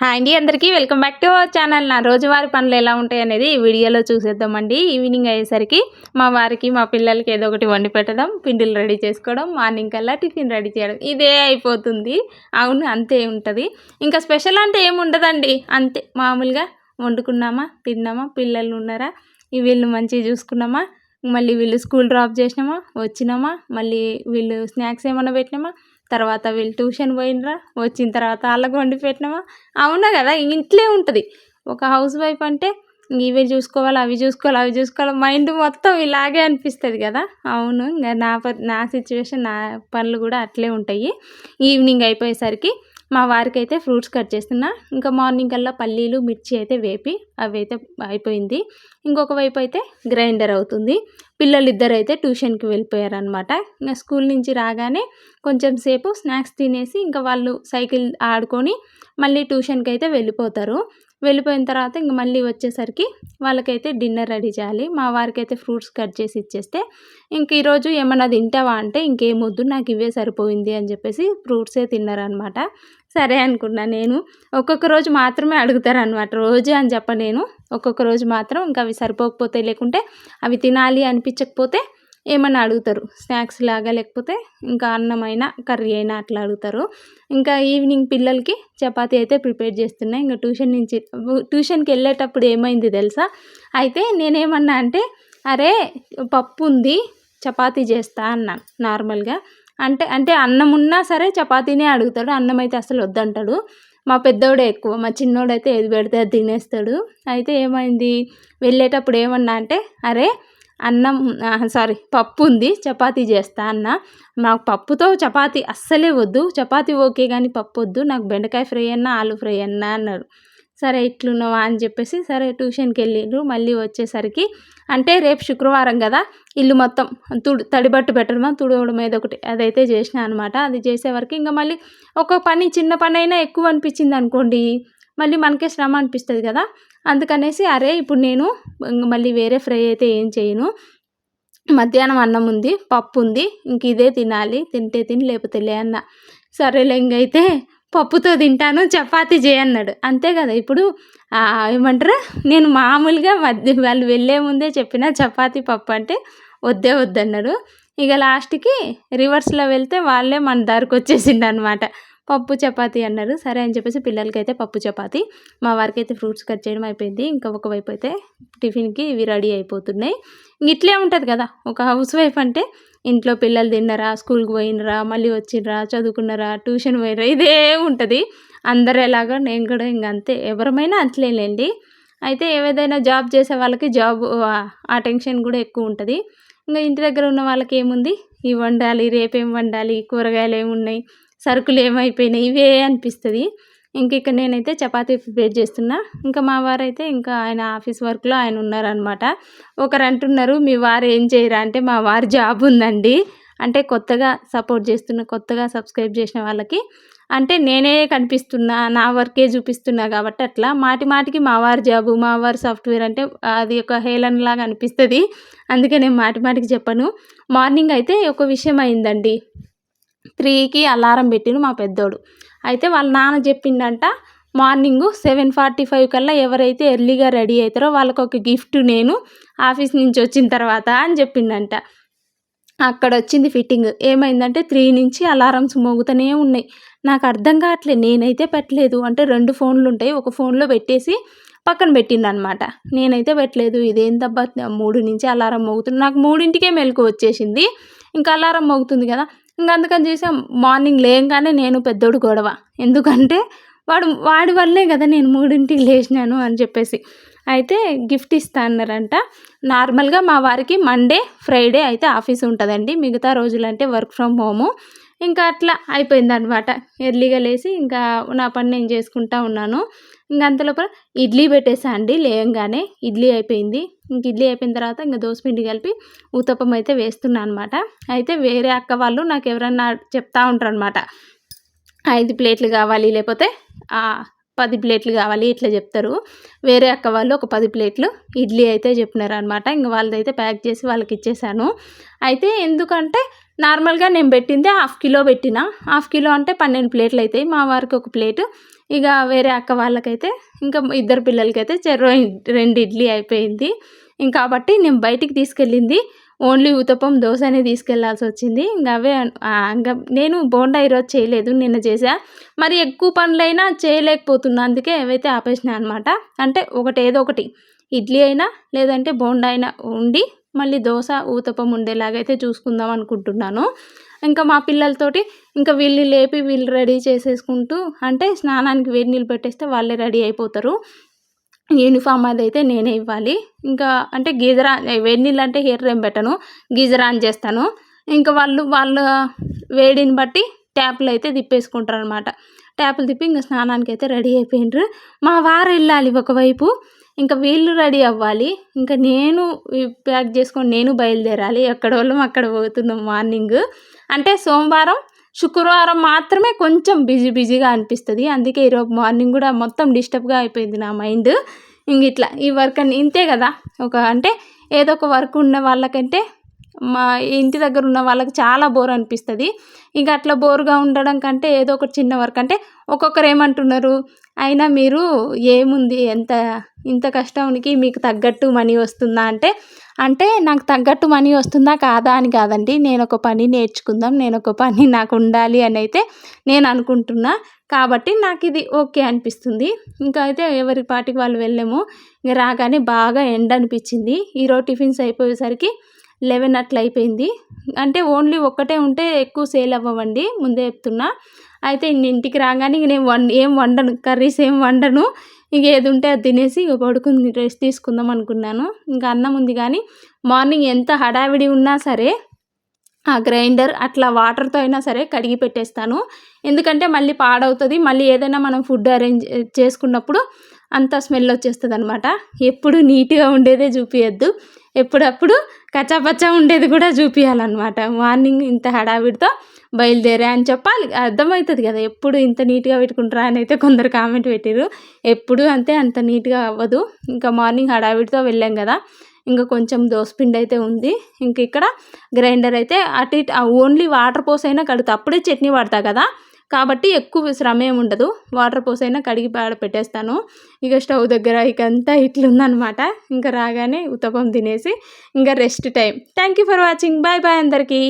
Hi అండి అందరికీ welcome back to our channel. నా రోజువారి పనులు ఎలా ఉంటాయి అనేది ఈ వీడియోలో చూసేద్దామండి. ఈవినింగ్ అయ్యేసరికి మా వారికి మా పిల్లలకి ఏదో ఒకటి వండి పెట్టడం పిండిలు రెడీ చేసుకోవడం మార్నింగ్ కల్లా టిఫిన్ రెడీ చేయడం. ఇదే అయిపోతుంది. అవును అంతే ఉంటుంది. ఇంకా స్పెషల్ అంటే ఏముండదండి అంతే. మామూలుగా వండుకున్నామా తిన్నామా పిల్లలు ఉన్నారా వీళ్ళు మంచిగా చూసుకున్నామా మళ్ళీ వీళ్ళు స్కూల్ డ్రాప్ చేసినామా వచ్చినామా మళ్ళీ వీళ్ళు స్నాక్స్ ఏమైనా పెట్టినామా తర్వాత వీళ్ళు ట్యూషన్ పోయినరా వచ్చిన తర్వాత వాళ్ళకు వండి పెట్టినామా అవునా కదా ఇంట్లో ఉంటుంది. ఒక హౌస్ వైఫ్ అంటే ఇవి చూసుకోవాలి అవి చూసుకోవాలి అవి చూసుకోవాలి మైండ్ మొత్తం ఇలాగే అనిపిస్తుంది కదా. అవును ఇంకా నా నా సిచ్యువేషన్ నా పనులు కూడా అట్లే ఉంటాయి. ఈవినింగ్ అయిపోయేసరికి మా వారికి అయితే ఫ్రూట్స్ కట్ చేస్తున్నా. ఇంకా మార్నింగ్ కల్లా పల్లీలు మిర్చి అయితే వేపి అవి అయితే అయిపోయింది. ఇంకొక వైపు అయితే గ్రైండర్ అవుతుంది. పిల్లలు ఇద్దరు అయితే ట్యూషన్కి వెళ్ళిపోయారనమాట ఇంకా స్కూల్ నుంచి రాగానే కొంచెం సేపు స్నాక్స్ తినేసి ఇంకా వాళ్ళు సైకిల్ ఆడుకొని మళ్ళీ ట్యూషన్కి అయితే వెళ్ళిపోతారు. వెళ్ళిపోయిన తర్వాత ఇంక మళ్ళీ వచ్చేసరికి వాళ్ళకైతే డిన్నర్ రెడీ చేయాలి. మా వారికైతే ఫ్రూట్స్ కట్ చేసి ఇచ్చేస్తే ఇంక ఈరోజు ఏమన్నా తింటావా అంటే ఇంకేమొద్దు నాకు ఇవే సరిపోయింది అని చెప్పేసి ఫ్రూట్సే తిన్నారనమాట. సరే అనుకున్నా నేను. ఒక్కొక్క రోజు మాత్రమే అడుగుతారనమాట. రోజు అని చెప్ప నేను. ఒక్కొక్క రోజు మాత్రం ఇంకా అవి సరిపోకపోతే లేకుంటే అవి తినాలి అనిపించకపోతే ఏమన్నా అడుగుతారు? స్నాక్స్ లాగా లేకపోతే ఇంకా అన్నమైనా కర్రీ అయినా అట్లా అడుగుతారు. ఇంకా ఈవినింగ్ పిల్లలకి చపాతీ అయితే ప్రిపేర్ చేస్తున్నాయి ఇంకా ట్యూషన్ నుంచి ట్యూషన్కి వెళ్ళేటప్పుడు ఏమైంది తెలుసా? అయితే నేనేమన్నా అంటే అరే పప్పు ఉంది చపాతీ చేస్తా అన్నాను నార్మల్గా. అంటే అంటే అన్నం ఉన్నా సరే చపాతీనే అడుగుతాడు. అన్నం అయితే అసలు వద్దంటాడు. మా పెద్దోడే ఎక్కువ మా చిన్నోడైతే ఏది పెడితే అది తినేస్తాడు. అయితే ఏమైంది? వెళ్ళేటప్పుడు ఏమన్నా అంటే అరే అన్నం సారీ పప్పు ఉంది చపాతీ చేస్తా అన్న. నాకు పప్పుతో చపాతీ అస్సలే వద్దు. చపాతీ ఓకే కానీ పప్పు వద్దు. నాకు బెండకాయ ఫ్రై అన్నా ఆలు ఫ్రై అన్నా అన్నారు. సరే ఇట్లున్నావా అని చెప్పేసి సరే ట్యూషన్కి వెళ్ళిండ్రు మళ్ళీ వచ్చేసరికి అంటే రేపు శుక్రవారం కదా ఇల్లు మొత్తం తుడు తడిబట్టు పెట్టడమా తుడవడం మీద ఒకటి అదైతే చేసిన అనమాట అది చేసేవరకు ఇంకా మళ్ళీ ఒక పని చిన్న పని అయినా ఎక్కువ అనిపించింది అనుకోండి మళ్ళీ మనకే శ్రమ అనిపిస్తుంది కదా? అందుకనేసి అరే ఇప్పుడు నేను మళ్ళీ వేరే ఫ్రై అయితే ఏం చేయను. మధ్యాహ్నం అన్నం ఉంది పప్పు ఉంది ఇంక ఇదే తినాలి తింటే తిని లేకపోతే లే అన్న. సరేలే ఇంకైతే పప్పుతో తింటాను చపాతి చేయన్నాడు అంతే కదా ఇప్పుడు ఏమంటారు? నేను మామూలుగా మధ్య వాళ్ళు వెళ్ళే ముందే చెప్పిన చపాతి పప్పు అంటే వద్దే వద్దన్నాడు. ఇక లాస్ట్కి రివర్స్లో వెళ్తే వాళ్ళే మన దారికి వచ్చేసిండు అనమాట పప్పు చపాతీ అన్నారు. సరే అని చెప్పేసి పిల్లలకైతే పప్పు చపాతీ. మా వారికి అయితే ఫ్రూట్స్ కట్ చేయడం అయిపోయింది. ఇంకా ఒకవైపు అయితే టిఫిన్కి ఇవి రెడీ అయిపోతున్నాయి. ఇట్లే ఉంటుంది కదా. ఒక హౌస్ వైఫ్ అంటే ఇంట్లో పిల్లలు తిన్నరా స్కూల్కి పోయినరా మళ్ళీ వచ్చినరా చదువుకున్నారా ట్యూషన్ పోయినరా ఇదే ఉంటుంది. అందరు ఎలాగో నేను కూడా ఇంక అంతే. ఎవరమైనా అంతలేలేండి అయితే ఏదైనా జాబ్ చేసే వాళ్ళకి జాబ్ ఆ టెన్షన్ కూడా ఎక్కువ ఉంటుంది. ఇంకా ఇంటి దగ్గర ఉన్న వాళ్ళకి ఏముంది? ఇవి వండాలి రేపేం వండాలి? కూరగాయలు ఏమున్నాయి? సరుకులు ఏమైపోయినాయి ఇవే అనిపిస్తుంది. ఇంక ఇక్కడ నేనైతే చపాతీ ప్రిపేర్ చేస్తున్నా. ఇంకా మా వారైతే ఇంకా ఆయన ఆఫీస్ వర్క్లో ఆయన ఉన్నారనమాట ఒకరు అంటున్నారు మీ వారు ఏం చేయరా? అంటే మా వారు జాబ్ ఉందండి. అంటే కొత్తగా సపోర్ట్ చేస్తున్న కొత్తగా సబ్స్క్రైబ్ చేసిన వాళ్ళకి. అంటే నేనే కనిపిస్తున్నా నా వర్కే చూపిస్తున్నా కాబట్టి అట్లా. మాటి మాటికి మా వారి జాబు మా వారి సాఫ్ట్వేర్ అంటే అది ఒక హేళనలాగా అనిపిస్తుంది. అందుకే నేను మాటి మాటికి చెప్పను. మార్నింగ్ అయితే ఒక విషయం అయిందండి. త్రీకి అలారం పెట్టిను మా పెద్దోడు. అయితే వాళ్ళ నాన్న చెప్పిండంట మార్నింగు సెవెన్ ఫార్టీ ఫైవ్ కల్లా ఎవరైతే ఎర్లీగా రెడీ అవుతారో వాళ్ళకి ఒక గిఫ్ట్ నేను ఆఫీస్ నుంచి వచ్చిన తర్వాత అని చెప్పిండంట. అక్కడ వచ్చింది ఫిట్టింగ్. ఏమైందంటే త్రీ నుంచి అలారమ్స్ మోగుతూనే ఉన్నాయి. నాకు అర్థం కావట్లేదు నేనైతే పెట్టలేదు. అంటే రెండు ఫోన్లు ఉంటాయి ఒక ఫోన్లో పెట్టేసి పక్కన పెట్టిందనమాట నేనైతే పెట్టలేదు. ఇదేందబ్బా మూడు నుంచి అలారం మోగుతుంది నాకు మూడింటికే మెలకు వచ్చేసింది. ఇంకా అలారం మోగుతుంది కదా. ఇంకా అందుకని చేసి మార్నింగ్ లేయంగానే నేను పెద్దోడు గొడవ. ఎందుకంటే వాడు వాడి వల్లే కదా నేను మూడింటికి లేచినాను అని చెప్పేసి. అయితే గిఫ్ట్ ఇస్తా అన్నారంట. నార్మల్గా మా వారికి మండే ఫ్రైడే అయితే ఆఫీస్ ఉంటుందండి. మిగతా రోజులంటే వర్క్ ఫ్రమ్ హోము. ఇంకా అట్లా అయిపోయింది అనమాట ఎర్లీగా లేచి ఇంకా నా పని నేను చేసుకుంటా ఉన్నాను. ఇంక అంతలోపల ఇడ్లీ పెట్టేసా అండి లేయంగానే. ఇడ్లీ అయిపోయింది. ఇంక ఇడ్లీ అయిపోయిన తర్వాత ఇంకా దోసపిండి కలిపి ఊతప్పం అయితే వేస్తున్నా అనమాట అయితే వేరే అక్క వాళ్ళు నాకు ఎవరన్నా చెప్తా ఉంటారు అనమాట ఐదు ప్లేట్లు కావాలి లేకపోతే పది ప్లేట్లు కావాలి ఇట్లా చెప్తారు. వేరే అక్క వాళ్ళు ఒక పది ప్లేట్లు ఇడ్లీ అయితే చెప్పినారు అనమాట ఇంక వాళ్ళదైతే ప్యాక్ చేసి వాళ్ళకి ఇచ్చేసాను. అయితే ఎందుకంటే నార్మల్గా నేను పెట్టింది హాఫ్ కిలో పెట్టిన. హాఫ్ కిలో అంటే పన్నెండు ప్లేట్లు అవుతాయి మా వారికి ఒక ప్లేటు ఇక వేరే అక్క వాళ్ళకైతే ఇంకా ఇద్దరు పిల్లలకైతే చెర్రో రెండు ఇడ్లీ అయిపోయింది. ఇంకా కాబట్టి నేను బయటికి తీసుకెళ్ళింది. ఓన్లీ ఉతపం దోశనే తీసుకెళ్ళాల్సి వచ్చింది. ఇంకా అవే ఇంకా నేను బోండా ఈరోజు చేయలేదు నిన్న చేసా మరి ఎక్కువ పనులైనా చేయలేకపోతున్నా అందుకే ఏవైతే ఆపేసినా అనమాట అంటే ఒకటి ఏదో ఒకటి ఇడ్లీ అయినా లేదంటే బోండా అయినా ఉండి మళ్ళీ దోశ ఊతపం ఉండేలాగైతే చూసుకుందాం అనుకుంటున్నాను. ఇంకా మా పిల్లలతోటి ఇంకా వీళ్ళు లేపి వీళ్ళు రెడీ చేసేసుకుంటూ అంటే స్నానానికి వేడి నీళ్ళు పెట్టేస్తే వాళ్ళే రెడీ అయిపోతారు. యూనిఫామ్ అది అయితే నేనే ఇవ్వాలి. ఇంకా అంటే గీజర్ వేడి నీళ్ళు అంటే హెయిర్ ఏం పెట్టను గీజర్ అని చేస్తాను. ఇంకా వాళ్ళు వాళ్ళ వేడిని బట్టి ట్యాప్లు అయితే తిప్పేసుకుంటారు అనమాట ట్యాపులు తిప్పి ఇంకా స్నానానికి అయితే రెడీ అయిపోయినారు మా వారు వెళ్ళాలి ఒకవైపు. ఇంకా వీళ్ళు రెడీ అవ్వాలి. ఇంకా నేను ప్యాక్ చేసుకొని నేను బయలుదేరాలి. ఎక్కడ వాళ్ళం అక్కడ పోతున్నాం మార్నింగ్. అంటే సోమవారం శుక్రవారం మాత్రమే కొంచెం బిజీ బిజీగా అనిపిస్తుంది. అందుకే ఈరోజు మార్నింగ్ కూడా మొత్తం డిస్టర్బ్గా అయిపోయింది నా మైండ్. ఇంక ఇట్లా ఈ వర్క్ అని ఇంతే కదా. ఒక అంటే ఏదో ఒక వర్క్ ఉన్న వాళ్ళకంటే మా ఇంటి దగ్గర ఉన్న వాళ్ళకి చాలా బోర్ అనిపిస్తుంది. ఇంకా అట్లా బోర్గా ఉండడం కంటే ఏదో ఒక చిన్న వర్క్. అంటే ఒక్కొక్కరు ఏమంటున్నారు అయినా మీరు ఏముంది? ఎంత ఇంత కష్టానికి మీకు తగ్గట్టు మనీ వస్తుందా? అంటే అంటే నాకు తగ్గట్టు మనీ వస్తుందా కాదా అని కాదండి. నేను ఒక పని నేర్చుకుందాం నేను ఒక పని నాకు ఉండాలి అని అయితే నేను అనుకుంటున్నా. కాబట్టి నాకు ఇది ఓకే అనిపిస్తుంది. ఇంకా అయితే ఎవరి పాటికి వాళ్ళు వెళ్ళాము రాగానే బాగా ఎండ అనిపించింది ఈరోజు టిఫిన్స్ అయిపోయేసరికి లెవెన్ అట్లా అయిపోయింది. అంటే ఓన్లీ ఒక్కటే ఉంటే ఎక్కువ సేల్ అవ్వవండి ముందే చెప్తున్నా. అయితే ఇంటికి రాగానే ఇంక నేను వం ఏం వండను కర్రీస్ ఏం వండను. ఇంక ఏది ఉంటే అది తినేసి ఇక పడుకుని రెస్ట్ తీసుకుందాం అనుకున్నాను. ఇంకా అన్నం ఉంది కానీ మార్నింగ్ ఎంత హడావిడి ఉన్నా సరే ఆ గ్రైండర్ అట్లా వాటర్తో అయినా సరే కడిగి పెట్టేస్తాను. ఎందుకంటే మళ్ళీ పాడవుతుంది మళ్ళీ ఏదైనా మనం ఫుడ్ అరేంజ్ చేసుకున్నప్పుడు అంత స్మెల్ వచ్చేస్తుంది అనమాట ఎప్పుడు నీట్గా ఉండేదే చూపించద్దు ఎప్పుడప్పుడు కచ్చాపచ్చా ఉండేది కూడా చూపించాలన్నమాట మార్నింగ్ ఇంత హడావిడితో బయలుదేరా అని చెప్పాలి. అర్థమవుతుంది కదా ఎప్పుడు ఇంత నీట్గా పెట్టుకుంటారా అని అయితే కొందరు కామెంట్ పెట్టారు ఎప్పుడు అంతే అంత నీట్గా అవ్వదు. ఇంకా మార్నింగ్ హడావిడితో వెళ్ళాం కదా ఇంకా కొంచెం దోసపిండి అయితే ఉంది. ఇంక ఇక్కడ గ్రైండర్ అయితే అటు ఇటు ఓన్లీ వాటర్ పోసైనా కడుగుతా. అప్పుడే చట్నీ పడతా కదా. కాబట్టి ఎక్కువ శ్రమ ఏమి ఉండదు. వాటర్ పోసైనా కడిగి పాడ పెట్టేస్తాను. ఇక స్టవ్ దగ్గర ఇక అంతా ఇట్లుందనమాట. ఇంకా రాగానే ఉత్తపం తినేసి ఇంకా rest time thank you for watching bye bye అందరికీ.